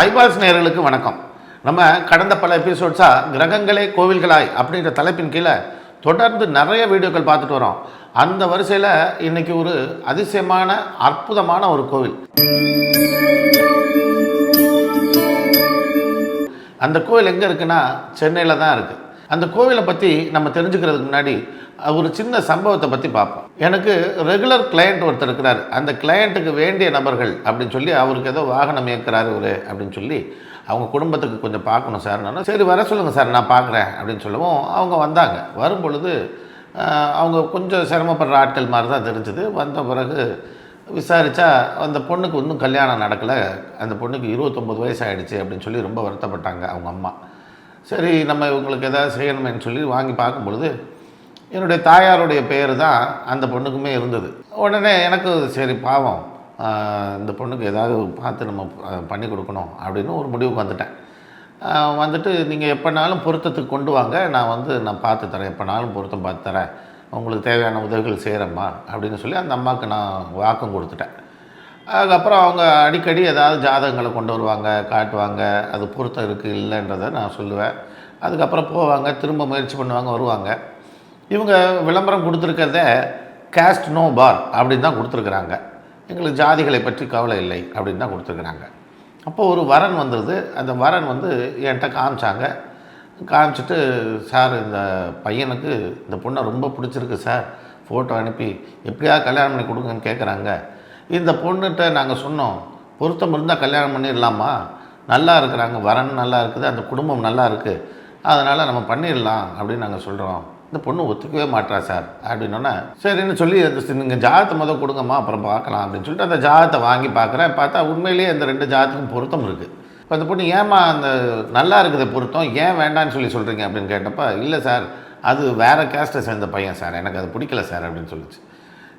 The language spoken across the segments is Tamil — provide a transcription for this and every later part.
ஐபாஸ் நேர்களுக்கு வணக்கம். நம்ம கடந்த பல எபிசோட்ஸாக கிரகங்களே கோவில்களாய் அப்படின்ற தலைப்பின் கீழே தொடர்ந்து நிறைய வீடியோக்கள் பார்த்துட்டு வரோம். அந்த வரிசையில் இன்னைக்கு ஒரு அதிசயமான அற்புதமான ஒரு கோவில். அந்த கோவில் எங்கே இருக்குன்னா சென்னையில் தான் இருக்குது அந்த கோவிலை பற்றி நம்ம தெரிஞ்சுக்கிறதுக்கு முன்னாடி ஒரு சின்ன சம்பவத்தை பற்றி பார்ப்போம். எனக்கு ரெகுலர் கிளையண்ட் ஒருத்தர் இருக்கிறார். அந்த கிளையண்ட்டுக்கு வேண்டிய நபர்கள் அப்படின்னு சொல்லி அவருக்கு ஏதோ வாகனம் இயக்குறாரு ஒரு அப்படின்னு சொல்லி அவங்க குடும்பத்துக்கு கொஞ்சம் பார்க்கணும் சார். சரி வர சொல்லுங்கள் சார் நான் பார்க்குறேன் அப்படின்னு சொல்லவும் அவங்க வந்தாங்க. வரும் பொழுது அவங்க கொஞ்சம் சிரமப்படுற ஆட்கள் மாதிரி தான் தெரிஞ்சுது. வந்த பிறகு விசாரித்தா அந்த பொண்ணுக்கு இன்னும் கல்யாணம் நடக்கலை. அந்த பொண்ணுக்கு இருபத்தொம்பது வயசு ஆகிடுச்சு அப்படின்னு சொல்லி ரொம்ப வருத்தப்பட்டாங்க அவங்க அம்மா. சரி நம்ம இவங்களுக்கு எதாவது செய்யணுமேன்னு சொல்லி வாங்கி பார்க்கும்பொழுது என்னுடைய தாயாருடைய பெயர் தான் அந்த பொண்ணுக்குமே இருந்தது. உடனே எனக்கு சரி பாவம் இந்த பொண்ணுக்கு ஏதாவது பார்த்து நம்ம பண்ணி கொடுக்கணும் அப்படின்னு ஒரு முடிவுக்கு வந்துட்டேன். வந்துட்டு நீங்கள் எப்போனாலும் பொருத்தத்துக்கு கொண்டு வாங்க. நான் வந்து நான் பார்த்து தரேன். எப்போனாலும் பொருத்தம் பார்த்து தரேன். உங்களுக்கு தேவையான உதவிகள் செய்கிறேம்மா அப்படின்னு சொல்லி அந்த அம்மாவுக்கு நான் வாக்கம் கொடுத்துட்டேன். அதுக்கப்புறம் அவங்க அடிக்கடி ஏதாவது ஜாதகங்களை கொண்டு வருவாங்க காட்டுவாங்க. அது பொருத்தம் இருக்குது இல்லைன்றதை நான் சொல்லுவேன். அதுக்கப்புறம் போவாங்க திரும்ப முயற்சி பண்ணுவாங்க வருவாங்க. இவங்க விளம்பரம் கொடுத்துருக்கிறத கேஸ்ட் நோ பார் அப்படின்னு தான் கொடுத்துருக்குறாங்க. எங்களுக்கு ஜாதிகளை பற்றி கவலை இல்லை அப்படின்னு தான் கொடுத்துருக்குறாங்க. அப்போ ஒரு வரன் வந்துடுது அந்த வரன் வந்து என்கிட்ட காமிச்சாங்க. காமிச்சிட்டு சார் இந்த பையனுக்கு இந்த பொண்ணை ரொம்ப பிடிச்சிருக்கு சார். ஃபோட்டோ அனுப்பி எப்படியாவது கல்யாணம் பண்ணி கொடுங்கன்னு கேட்குறாங்க இந்த பொண்ணுகிட்ட நாங்கள் சொன்னோம் பொருத்தம் இருந்தால் கல்யாணம் பண்ணிடலாமா? நல்லா இருக்கிறாங்க வரன் நல்லா இருக்குது அந்த குடும்பம் நல்லா இருக்குது அதனால் நம்ம பண்ணிடலாம் அப்படின்னு நாங்கள் சொல்கிறோம் இந்த பொண்ணு ஒத்துக்கவே மாட்டா சார் அப்படின்னோன்னே சரின்னு சொல்லி அந்த நீங்கள் ஜாதத்தை முதல் கொடுங்கம்மா அப்புறம் பார்க்கலாம் அப்படின்னு சொல்லிட்டு அந்த ஜாதத்தை வாங்கி பார்க்குறேன். பார்த்தா உண்மையிலேயே அந்த ரெண்டு ஜாதத்துக்கும் பொருத்தம் இருக்குது இப்போ அந்த பொண்ணு ஏம்மா அந்த நல்லா இருக்குது பொருத்தம் ஏன் வேண்டான்னு சொல்லி சொல்கிறீங்க அப்படின்னு கேட்டப்ப இல்லை சார் அது வேறு கேஸ்ட்டை சேர்ந்த பையன் சார் எனக்கு அது பிடிக்கல சார் அப்படின்னு சொல்லிச்சு.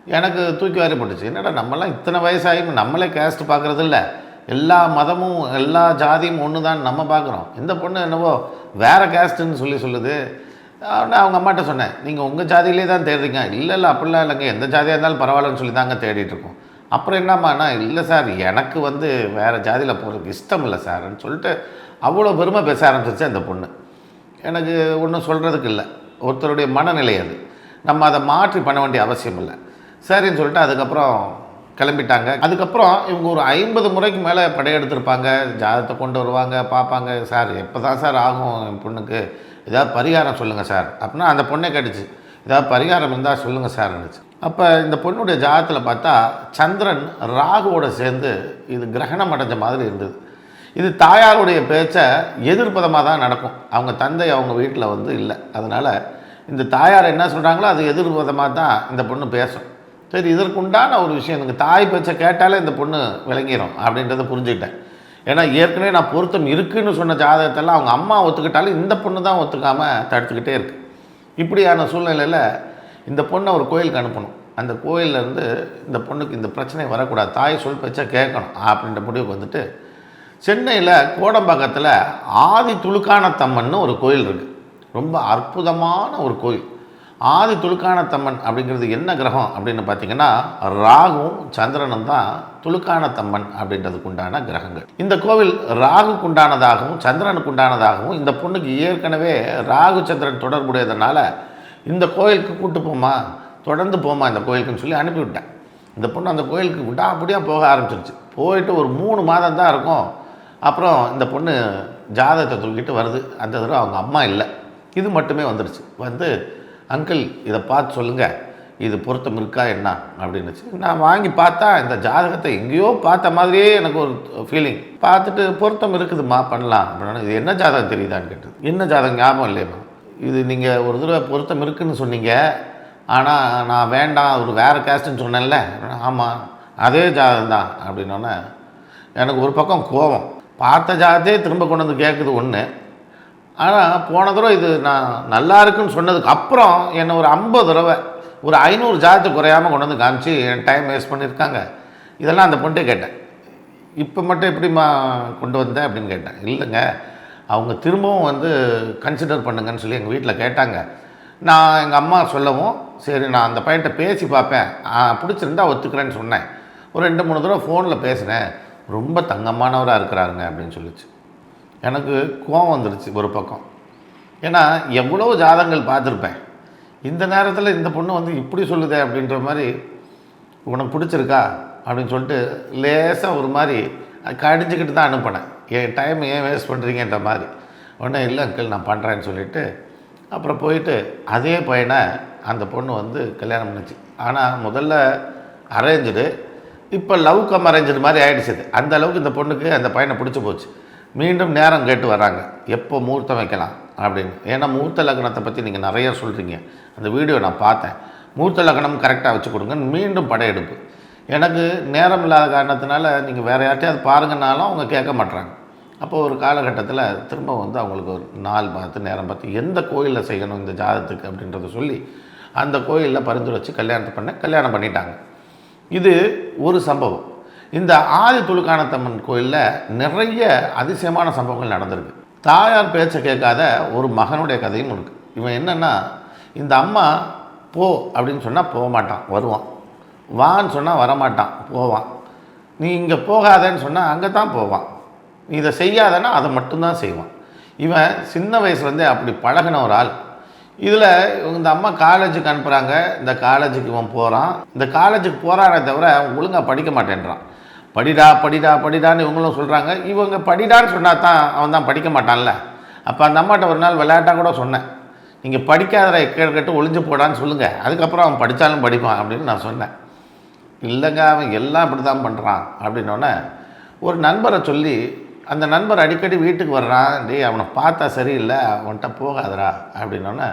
எனக்கு தூக்கி வாரிப்பட்டுச்சு என்னடா நம்மலாம் இத்தனை வயசாகியும் நம்மளே கேஸ்ட் பார்க்குறது இல்லை எல்லா மதமும் எல்லா ஜாதியும் ஒன்று தான் நம்ம பார்க்குறோம். இந்த பொண்ணு என்னவோ வேறு கேஸ்ட்டுன்னு சொல்லி சொல்லுது. நான் அவங்க அம்மாட்ட சொன்னேன் நீங்கள் உங்கள் ஜாதியிலே தான் தேடுறீங்க. இல்லை இல்லை அப்படிலாம் இல்லைங்க. எந்த ஜாதியாக இருந்தாலும் பரவாயில்லன்னு சொல்லி தாங்க தேடிட்டுருக்கோம் அப்புறம் என்னம்மாண்ணா இல்லை சார். எனக்கு வந்து வேறு ஜாதியில் போகிறதுக்கு இஷ்டம் இல்லை சார்ன்னு சொல்லிட்டு அவ்வளோ பெருமை பேச ஆரம்பிச்சிச்சு அந்த பொண்ணு. எனக்கு ஒன்றும் சொல்கிறதுக்கு இல்லை. ஒருத்தருடைய மனநிலை அது. நம்ம அதை மாற்றி பண்ண வேண்டிய அவசியம் இல்லை. சரின்னு சொல்லிட்டு அதுக்கப்புறம் கிளம்பிட்டாங்க. அதுக்கப்புறம் இவங்க ஒரு ஐம்பது முறைக்கு மேலே படையெடுத்திருப்பாங்க. ஜாதகத்தை கொண்டு வருவாங்க பார்ப்பாங்க. சார் எப்போ தான் சார் ஆகும் என் பொண்ணுக்கு? ஏதாவது பரிகாரம் சொல்லுங்கள் சார். அப்படின்னா அந்த பொண்ணே கேட்டுச்சு. ஏதாவது பரிகாரம் இருந்தால் சொல்லுங்கள் சார் இருந்துச்சு. அப்போ இந்த பொண்ணுடைய ஜாதகத்தில் பார்த்தா சந்திரன் ராகுவோட சேர்ந்து இது கிரகணம் அடைஞ்ச மாதிரி இருந்தது. இது தாயாருடைய பேச்சை எதிர்ப்பதமாக தான் நடக்கும். அவங்க தந்தை அவங்க வீட்டில் வந்து இல்லை. அதனால் இந்த தாயார் என்ன சொல்கிறாங்களோ அது எதிர்பதமாக தான் இந்த பொண்ணு பேசும். சரி இதற்குண்டான ஒரு விஷயம் எனக்கு தாய் பேச்சை கேட்டாலே இந்த பொண்ணு விளங்கிடும் அப்படின்றத புரிஞ்சுக்கிட்டேன். ஏன்னா ஏற்கனவே நான் பொருத்தம் இருக்குன்னு சொன்ன ஜாதகத்தெல்லாம் அவங்க அம்மா ஒத்துக்கிட்டாலும் இந்த பொண்ணு தான் ஒத்துக்காமல் தடுத்துக்கிட்டே இருக்கு. இப்படியான சூழ்நிலையில் இந்த பொண்ணை ஒரு கோயிலுக்கு அனுப்பணும். அந்த கோயில்ல இருந்து இந்த பொண்ணுக்கு இந்த பிரச்சனை வரக்கூடாது. தாய் சொல் பேச்சை கேட்கணும் அப்படின்ற முடிவுக்கு வந்துட்டு சென்னையில் கோடம்பாக்கத்தில் ஆதி துலுக்கானத்தம்மன்னு ஒரு கோயில் இருக்குது ரொம்ப அற்புதமான ஒரு கோயில். ஆதி துலுக்கானத்தம்மன் அப்படிங்கிறது என்ன கிரகம் அப்படின்னு பார்த்தீங்கன்னா ராகுவும் சந்திரனும் தான் துலுக்கானத்தம்மன் அப்படின்றதுக்கு உண்டான கிரகங்கள். இந்த கோவில் ராகுக்கு உண்டானதாகவும் சந்திரனுக்கு உண்டானதாகவும் இந்த பொண்ணுக்கு ஏற்கனவே ராகு சந்திரன் தொடர்புடையதுனால இந்த கோயிலுக்கு கூட்டு போமா தொடர்ந்து போமா இந்த கோயிலுக்குன்னு சொல்லி அனுப்பிவிட்டேன் இந்த பொண்ணு அந்த கோயிலுக்கு விடாப்படியாக போக ஆரம்பிச்சிருச்சு. போயிட்டு ஒரு மூணு மாதம் தான் இருக்கும். அப்புறம் இந்த பொண்ணு ஜாதகத்தை தூக்கிட்டு வருது. அந்த தடவை அவங்க அம்மா இல்லை. இது மட்டுமே வந்துடுச்சு வந்து அங்கிள் இதை பார்த்து சொல்லுங்கள் இது பொருத்தம் இருக்கா என்ன? அப்படின்னுச்சு நான் வாங்கி பார்த்தா இந்த ஜாதகத்தை எங்கேயோ பார்த்த மாதிரியே எனக்கு ஒரு ஃபீலிங் பார்த்துட்டு பொருத்தம் இருக்குதுமா பண்ணலாம். அப்படின்னா இது என்ன ஜாதகம் தெரியுதான்னு கேட்டது. என்ன ஜாதகம் ஞாபகம் இல்லையம்மா? இது நீங்கள் ஒரு தடவை பொருத்தம் இருக்குதுன்னு சொன்னீங்க. ஆனால் நான் வேண்டாம் ஒரு வேறு கேஸ்ட்டுன்னு சொன்னேன்ல. ஆமாம் அதே ஜாதகம் தான் அப்படின்னோடனே எனக்கு ஒரு பக்கம் கோபம். பார்த்த ஜாதகத்தையே திரும்ப கொண்டு வந்து கேட்குது ஒன்று ஆனால் போன தடவை இது நான் நல்லா இருக்குன்னு சொன்னதுக்கு அப்புறம் என்னை ஒரு ஐம்பது தடவை ஒரு ஐநூறு ஜாதத்தை குறையாமல் கொண்டு வந்து காமிச்சு என் டைம் வேஸ்ட் பண்ணியிருக்காங்க. இதெல்லாம் அந்த பொண்ணே கேட்டேன். இப்போ மட்டும் எப்படிம்மா கொண்டு வந்தேன் அப்படின்னு கேட்டேன். இல்லைங்க அவங்க திரும்பவும் வந்து கன்சிடர் பண்ணுங்கன்னு சொல்லி எங்கள் வீட்டில் கேட்டாங்க. நான் எங்கள் அம்மா சொல்லவும் சரி நான் அந்த பையன்கிட்ட பேசி பார்ப்பேன். ஆ, பிடிச்சிருந்தா ஒத்துக்கிறேன்னு சொன்னேன். ஒரு ரெண்டு மூணு தடவை ஃபோனில் பேசினேன். ரொம்ப தங்கமானவராக இருக்கிறாருங்க அப்படின்னு சொல்லிச்சு. எனக்கு கோவம் வந்துடுச்சு ஒரு பக்கம். ஏன்னா எவ்வளோ ஜாதகங்கள் பார்த்துருப்பேன். இந்த நேரத்தில் இந்த பொண்ணு வந்து இப்படி சொல்லுதே அப்படின்ற மாதிரி உனக்கு பிடிச்சிருக்கா? அப்படின்னு சொல்லிட்டு லேசாக ஒரு மாதிரி கடிஞ்சிக்கிட்டு தான் அனுப்பினேன். என் டைம் ஏன் வேஸ்ட் பண்ணுறீங்கன்ற மாதிரி? உடனே இல்லை அங்கிள் நான் பண்ணுறேன்னு சொல்லிட்டு அப்புறம் போயிட்டு அதே பையனை அந்த பொண்ணு வந்து கல்யாணம் பண்ணுச்சு. ஆனால் முதல்ல அரேஞ்சுடு இப்போ லவ் கம் அரேஞ்சு மாதிரி ஆயிடுச்சு அந்த அளவுக்கு இந்த பொண்ணுக்கு அந்த பையனை பிடிச்சி போச்சு. மீண்டும் நேரம் கேட்டு வராங்க எப்போ முகூர்த்தம் வைக்கலாம் அப்படின்னு. ஏன்னா முகூர்த்த லக்னத்தை பற்றி நீங்கள் நிறைய சொல்கிறீங்க அந்த வீடியோ நான் பார்த்தேன். முகூர்த்த லக்னம் கரெக்டாக வச்சு கொடுங்க மீண்டும் படையெடுப்பு. எனக்கு நேரம் இல்லாத காரணத்தினால நீங்கள் வேறு யார்ட்டையாவது பாருங்கனாலும் அவங்க கேட்க மாட்றாங்க. அப்போ ஒரு காலகட்டத்தில் திரும்ப வந்து அவங்களுக்கு ஒரு நாள் பார்த்து நேரம் பார்த்து எந்த கோயிலில் செய்யணும் இந்த ஜாதகத்துக்கு அப்படின்றத சொல்லி அந்த கோயிலில் பரிந்துரை வச்சு கல்யாணத்தை பண்ண கல்யாணம் பண்ணிட்டாங்க. இது ஒரு சம்பவம். இந்த ஆதி துலுக்கானத்தம்மன் கோயிலில் நிறைய அதிசயமான சம்பவங்கள் நடந்திருக்கு. தாயார் பேச்சை கேட்காத ஒரு மகனுடைய கதையும் இருக்குது இவன் என்னென்னா இந்த அம்மா போ அப்படின்னு சொன்னால் போக மாட்டான் வருவான். வான்னு சொன்னால் வரமாட்டான் போவான். நீ இங்கே போகாதேன்னு சொன்னால் அங்கே தான் போவான். நீ இதை செய்யாதன்னா அதை மட்டும்தான் செய்வான். இவன் சின்ன வயசுலேருந்தே அப்படி பழகின ஒரு ஆள். இதில் இந்த அம்மா காலேஜுக்கு அனுப்புகிறாங்க இந்த காலேஜுக்கு இவன் போகிறான் இந்த காலேஜுக்கு போகிறானே தவிர ஒழுங்காக படிக்க மாட்டேன்றான். படிடா படிடா படிடான்னு இவங்களும் சொல்கிறாங்க இவங்க படிடான்னு சொன்னால் தான் அவன் தான் படிக்க மாட்டான்ல. அப்போ அந்த அம்மாட்ட ஒரு நாள் விளையாட்டாக கூட சொன்னேன். நீங்கள் படிக்காதற கேட்டு ஒளிஞ்சு போடான்னு சொல்லுங்கள் அதுக்கப்புறம் அவன் படித்தாலும் படிப்பான் அப்படின்னு நான் சொன்னேன். இல்லைங்க அவன் எல்லாம் இப்படி தான் பண்ணுறான் அப்படின்னோடனே ஒரு நண்பரை சொல்லி அந்த நண்பர் அடிக்கடி வீட்டுக்கு வர்றான். டேய் அவனை பார்த்தா சரியில்லை அவன்கிட்ட போகாதடா அப்படின்னோடனே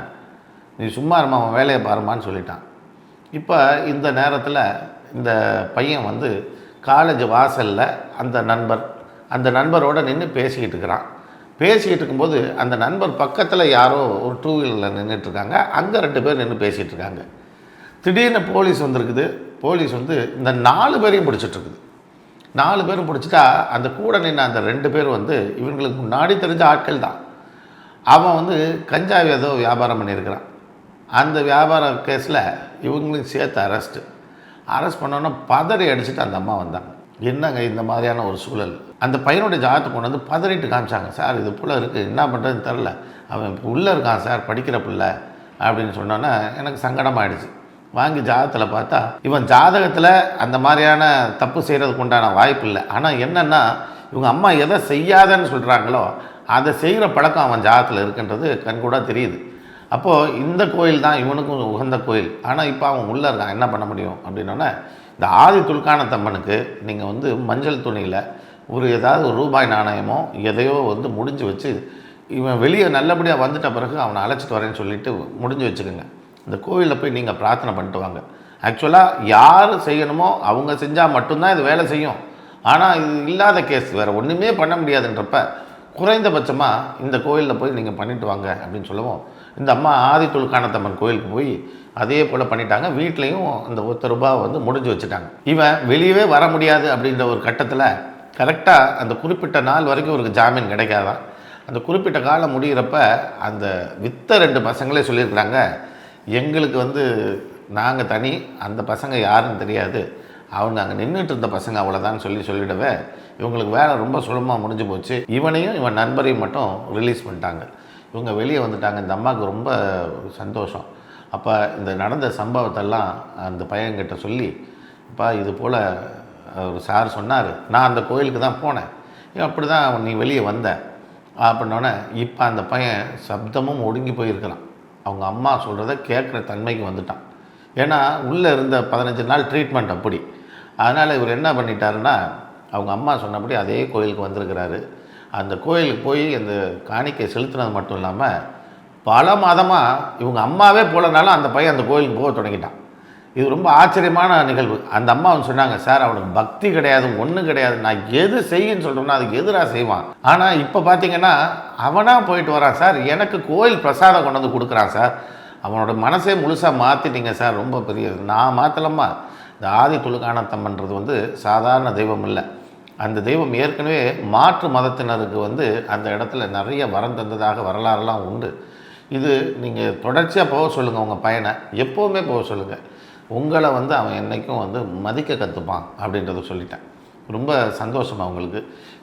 நீ சும்மா இருமா அவன் வேலையை பாருமான்னு சொல்லிட்டான். இப்போ இந்த நேரத்தில் இந்த பையன் வந்து காலேஜ் வாசலில் அந்த நண்பர் அந்த நண்பரோட நின்று பேசிக்கிட்டு இருக்கிறான். பேசிக்கிட்டு இருக்கும்போது அந்த நண்பர் பக்கத்தில் யாரோ ஒரு டூ வீலரில் நின்றுட்டுருக்காங்க அங்கே ரெண்டு பேர் நின்று பேசிகிட்டு இருக்காங்க. திடீர்னு போலீஸ் வந்திருக்குது. போலீஸ் வந்து இந்த நாலு பேரையும் பிடிச்சிட்ருக்குது நாலு பேரும் பிடிச்சிட்டா அந்த கூட நின்று அந்த ரெண்டு பேர் வந்து இவங்களுக்கு முன்னாடி தெரிஞ்ச ஆட்கள் தான். அவன் வந்து கஞ்சாவை ஏதோ வியாபாரம் பண்ணியிருக்கிறான். அந்த வியாபார கேஸில் இவங்களையும் சேர்த்து அரெஸ்ட்டு அரெஸ்ட் பண்ணோன்னே பதறி அடிச்சுட்டு அந்த அம்மா வந்தாங்க என்னங்க இந்த மாதிரியான ஒரு சூழல்? அந்த பையனுடைய ஜாதகத்தை கொண்டு வந்து பதறிட்டு காமிச்சாங்க. சார் இது போல் இருக்குது என்ன பண்ணுறதுன்னு தெரில அவன் இப்போ உள்ளே இருக்கான் சார் படிக்கிற பிள்ளை அப்படின்னு சொன்னோன்னே எனக்கு சங்கடமாயிடுச்சு. வாங்கி ஜாதகத்தில் பார்த்தா இவன் ஜாதகத்தில் அந்த மாதிரியான தப்பு செய்கிறதுக்கு உண்டான வாய்ப்பு இல்லை. ஆனால் என்னென்னா இவங்க அம்மா எதை செய்யாதன்னு சொல்கிறாங்களோ அதை செய்கிற பழக்கம் அவன் ஜாதகத்தில் இருக்குன்றது கண்கூடாக தெரியுது. அப்போது இந்த கோயில் தான் இவனுக்கும் உகந்த கோயில். ஆனால் இப்போ அவன் உள்ளே இருக்கான். என்ன பண்ண முடியும்? அப்படின்னோடனே இந்த ஆதி துல்கானத்தம்மனுக்கு நீங்கள் வந்து மஞ்சள் துணியில் ஒரு ஏதாவது ஒரு ரூபாய் நாணயமோ எதையோ வந்து முடிஞ்சு வச்சு இவன் வெளியே நல்லபடியாக வந்துட்ட பிறகு அவனை அழைச்சிட்டு வரேன்னு சொல்லிட்டு முடிஞ்சு வச்சுக்கோங்க. இந்த கோவிலில் போய் நீங்கள் பிரார்த்தனை பண்ணிட்டு வாங்க. ஆக்சுவலாக யார் செய்யணுமோ அவங்க செஞ்சால் மட்டும்தான் இது வேலை செய்யும். ஆனால் இது இல்லாத கேஸ் வேறு ஒன்றுமே பண்ண முடியாதுன்றப்ப குறைந்தபட்சமாக இந்த கோயிலில் போய் நீங்கள் பண்ணிட்டு வாங்க அப்படின்னு சொல்லவும் இந்த அம்மா ஆதி துலுக்கானத்தம்மன் கோயிலுக்கு போய் அதே போல் பண்ணிட்டாங்க. வீட்லேயும் அந்த ஒத்த ரூபாவை வந்து முடிஞ்சு வச்சுட்டாங்க. இவன் வெளியவே வர முடியாது அப்படின்ற ஒரு கட்டத்தில் கரெக்டாக அந்த குறிப்பிட்ட நாள் வரைக்கும் இவருக்கு ஜாமீன் கிடைக்காதான் அந்த குறிப்பிட்ட காலம் முடிகிறப்ப அந்த வித்த ரெண்டு பசங்களே சொல்லியிருக்கிறாங்க எங்களுக்கு வந்து நாங்கள் தனி அந்த பசங்க யாருன்னு தெரியாது. அவங்க அங்கே நின்றுட்டு இருந்த பசங்க அவ்வளோதான் சொல்லி சொல்லிடவே இவங்களுக்கு வேலை ரொம்ப சுலபமாக முடிஞ்சு போச்சு. இவனையும் இவன் நண்பரையும் மட்டும் ரிலீஸ் பண்ணிட்டாங்க. இவங்க வெளியே வந்துட்டாங்க. இந்த அம்மாவுக்கு ரொம்ப சந்தோஷம். அப்போ இந்த நடந்த சம்பவத்தெல்லாம் அந்த பையன்கிட்ட சொல்லி அப்பா இது போல் ஒரு சார் சொன்னார். நான் அந்த கோயிலுக்கு தான் போனேன். அப்படி தான் நீ வெளியே வந்த. அப்படின்னோடனே இப்போ அந்த பையன் சப்தமும் ஒடுங்கி போயிருக்கிறான். அவங்க அம்மா சொல்கிறத கேட்குற தன்மைக்கு வந்துட்டான். ஏன்னா உள்ளே இருந்த பதினஞ்சு நாள் ட்ரீட்மெண்ட் அப்படி. அதனால் இவர் என்ன பண்ணிட்டாருன்னா அவங்க அம்மா சொன்னபடி அதே கோயிலுக்கு வந்திருக்கிறாரு. அந்த கோயிலுக்கு போய் அந்த காணிக்கை செலுத்தினது மட்டும் இல்லாமல் பல மாதமாக இவங்க அம்மாவே போலனாலும் அந்த பையன் அந்த கோயிலுக்கு போக தொடங்கிட்டான். இது ரொம்ப ஆச்சரியமான நிகழ்வு. அந்த அம்மா அவன் சொன்னாங்க சார் அவனுக்கு பக்தி கிடையாது ஒன்றும் கிடையாது. நான் எது செய்யுன்னு சொல்கிறேன்னா அதுக்கு எதிராக செய்வான். ஆனால் இப்போ பார்த்தீங்கன்னா அவனாக போயிட்டு வரான் சார். எனக்கு கோயில் பிரசாதம் கொண்டு வந்து கொடுக்குறான் சார். அவனோட மனசே முழுசாக மாற்றிட்டீங்க சார். ரொம்ப பெரிய நான் மாற்றலம்மா இந்த ஆதி துலுக்கானத்தம்மன்றது வந்து சாதாரண தெய்வம் இல்லை. அந்த தெய்வம் ஏற்கனவே மாற்று மதத்தினருக்கு வந்து அந்த இடத்துல நிறைய வரம் தந்ததாக வரலாறுலாம் உண்டு. இது நீங்கள் தொடர்ச்சியாக போக சொல்லுங்கள் உங்கள் பையனை. எப்போவுமே போக சொல்லுங்கள் உங்களை வந்து அவன் என்றைக்கும் வந்து மதிக்க கற்றுப்பான் அப்படின்றத சொல்லிட்டேன். ரொம்ப சந்தோஷம் அவங்களுக்கு.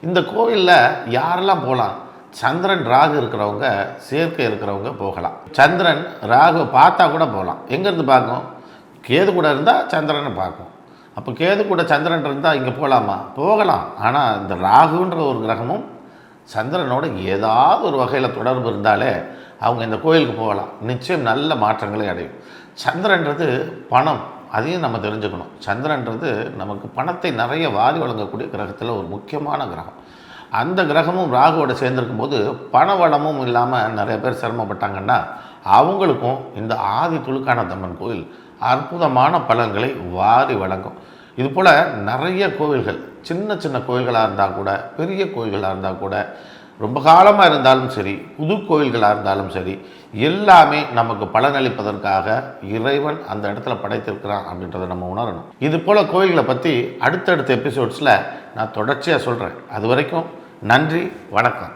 இந்த கோவிலில் யாரெல்லாம் போகலாம் சந்திரன் ராகு இருக்கிறவங்க சேர்க்கை இருக்கிறவங்க போகலாம். சந்திரன் ராகு பார்த்தா கூட போகலாம் எங்கேருந்து பார்க்கும் கேது கூட இருந்தால் சந்திரனை பார்க்கும். அப்போ கேது கூட சந்திரன் இருந்தால் இங்கே போகலாமா போகலாம். ஆனால் இந்த ராகுன்ற ஒரு கிரகமும் சந்திரனோட ஏதாவது ஒரு வகையில் தொடர்பு இருந்தாலே அவங்க இந்த கோயிலுக்கு போகலாம். நிச்சயம் நல்ல மாற்றங்களை அடையும். சந்திரன்றது பணம். அதையும் நம்ம தெரிஞ்சுக்கணும். சந்திரன்றது நமக்கு பணத்தை நிறைய வாரி வழங்கக்கூடிய கிரகத்தில் ஒரு முக்கியமான கிரகம். அந்த கிரகமும் ராகுவோட சேர்ந்துருக்கும் போது பண வளமும் இல்லாமல் நிறைய பேர் சிரமப்பட்டாங்கன்னா அவங்களுக்கும் இந்த ஆதி துளுக்கான தம்மன் கோயில் அற்புதமான பலன்களை வாரி வழங்கும். இது போல் நிறைய கோவில்கள் சின்ன சின்ன கோவில்களாக இருந்தால் கூட பெரிய கோவில்களாக இருந்தால் கூட ரொம்ப காலமாக இருந்தாலும் சரி புது கோவில்களாக இருந்தாலும் சரி எல்லாமே நமக்கு பலனளிப்பதற்காக இறைவன் அந்த இடத்துல படைத்திருக்கிறான் அப்படின்றத நம்ம உணரணும். இது போல் கோவில்களை பற்றி அடுத்தடுத்த எபிசோட்ஸில் நான் தொடர்ச்சியாக சொல்கிறேன் அது வரைக்கும் நன்றி வணக்கம்.